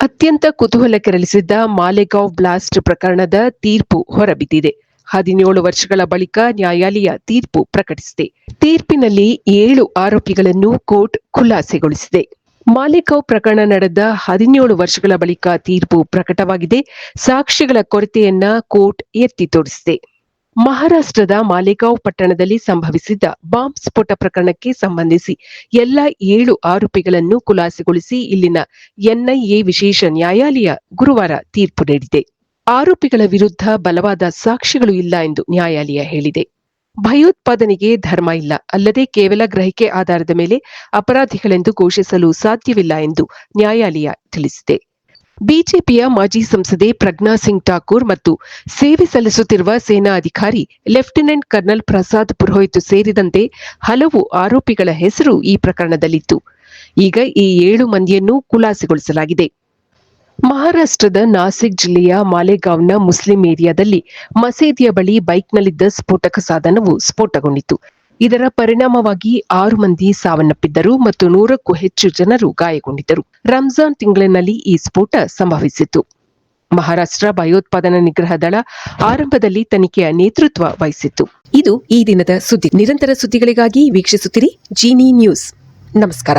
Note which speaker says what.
Speaker 1: ಅತ್ಯಂತ ಕುತೂಹಲ ಕೆರಳಿಸಿದ್ದ ಮಾಲೆಗಾಂವ್ ಬ್ಲಾಸ್ಟ್ ಪ್ರಕರಣದ ತೀರ್ಪು ಹೊರಬಿದ್ದಿದೆ. ಹದಿನೇಳು ವರ್ಷಗಳ ಬಳಿಕ ನ್ಯಾಯಾಲಯ ತೀರ್ಪು ಪ್ರಕಟಿಸಿದೆ. ತೀರ್ಪಿನಲ್ಲಿ ಏಳು ಆರೋಪಿಗಳನ್ನು ಕೋರ್ಟ್ ಖುಲಾಸೆಗೊಳಿಸಿದೆ. ಮಾಲೆಗಾಂವ್ ಪ್ರಕರಣ ನಡೆದ ಹದಿನೇಳು ವರ್ಷಗಳ ಬಳಿಕ ತೀರ್ಪು ಪ್ರಕಟವಾಗಿದೆ. ಸಾಕ್ಷಿಗಳ ಕೊರತೆಯನ್ನ ಕೋರ್ಟ್ ಎತ್ತಿ ತೋರಿಸಿದೆ. ಮಹಾರಾಷ್ಟ್ರದ ಮಾಲೆಗಾಂವ್ ಪಟ್ಟಣದಲ್ಲಿ ಸಂಭವಿಸಿದ್ದ ಬಾಂಬ್ ಸ್ಫೋಟ ಪ್ರಕರಣಕ್ಕೆ ಸಂಬಂಧಿಸಿ ಎಲ್ಲ ಏಳು ಆರೋಪಿಗಳನ್ನು ಖುಲಾಸೆಗೊಳಿಸಿ ಇಲ್ಲಿನ ಎನ್ಐಎ ವಿಶೇಷ ನ್ಯಾಯಾಲಯ ಗುರುವಾರ ತೀರ್ಪು ನೀಡಿದೆ. ಆರೋಪಿಗಳ ವಿರುದ್ಧ ಬಲವಾದ ಸಾಕ್ಷ್ಯಗಳು ಇಲ್ಲ ಎಂದು ನ್ಯಾಯಾಲಯ ಹೇಳಿದೆ. ಭಯೋತ್ಪಾದನೆಗೆ ಧರ್ಮ ಇಲ್ಲ, ಅಲ್ಲದೆ ಕೇವಲ ಗ್ರಹಿಕೆ ಆಧಾರದ ಮೇಲೆ ಅಪರಾಧಿಗಳೆಂದು ಘೋಷಿಸಲು ಸಾಧ್ಯವಿಲ್ಲ ಎಂದು ನ್ಯಾಯಾಲಯ ತಿಳಿಸಿದೆ. ಬಿಜೆಪಿಯ ಮಾಜಿ ಸಂಸದೆ ಪ್ರಜ್ಞಾ ಸಿಂಗ್ ಠಾಕೂರ್ ಮತ್ತು ಸೇವೆ ಸಲ್ಲಿಸುತ್ತಿರುವ ಸೇನಾ ಅಧಿಕಾರಿ ಲೆಫ್ಟಿನೆಂಟ್ ಕರ್ನಲ್ ಪ್ರಸಾದ್ ಪುರೋಹಿತ್ ಸೇರಿದಂತೆ ಹಲವು ಆರೋಪಿಗಳ ಹೆಸರು ಈ ಪ್ರಕರಣದಲ್ಲಿತ್ತು. ಈಗ ಈ ಏಳು ಮಂದಿಯನ್ನು ಖುಲಾಸೆಗೊಳಿಸಲಾಗಿದೆ. ಮಹಾರಾಷ್ಟ್ರದ ನಾಸಿಕ್ ಜಿಲ್ಲೆಯ ಮಾಲೆಗಾಂವ್ನ ಮುಸ್ಲಿಂ ಏರಿಯಾದಲ್ಲಿ ಮಸೀದಿಯ ಬಳಿ ಬೈಕ್ನಲ್ಲಿದ್ದ ಸ್ಫೋಟಕ ಸಾಧನವು ಸ್ಫೋಟಗೊಂಡಿತು ಇದರ ಪರಿಣಾಮವಾಗಿ ಆರು ಮಂದಿ ಸಾವನ್ನಪ್ಪಿದ್ದರು ಮತ್ತು ನೂರಕ್ಕೂ ಹೆಚ್ಚು ಜನರು ಗಾಯಗೊಂಡಿದ್ದರು. ರಂಜಾನ್ ತಿಂಗಳಿನಲ್ಲಿ ಈ ಸ್ಫೋಟ ಸಂಭವಿಸಿತು ಮಹಾರಾಷ್ಟ್ರ ಭಯೋತ್ಪಾದನಾ ನಿಗ್ರಹ ದಳ ಆರಂಭದಲ್ಲಿ ತನಿಖೆಯ ನೇತೃತ್ವ ವಹಿಸಿತ್ತು. ಇದು ಈ ದಿನದ ಸುದ್ದಿ. ನಿರಂತರ ಸುದ್ದಿಗಳಿಗಾಗಿ ವೀಕ್ಷಿಸುತ್ತಿರಿ ಜೀನಿ ನ್ಯೂಸ್. ನಮಸ್ಕಾರ.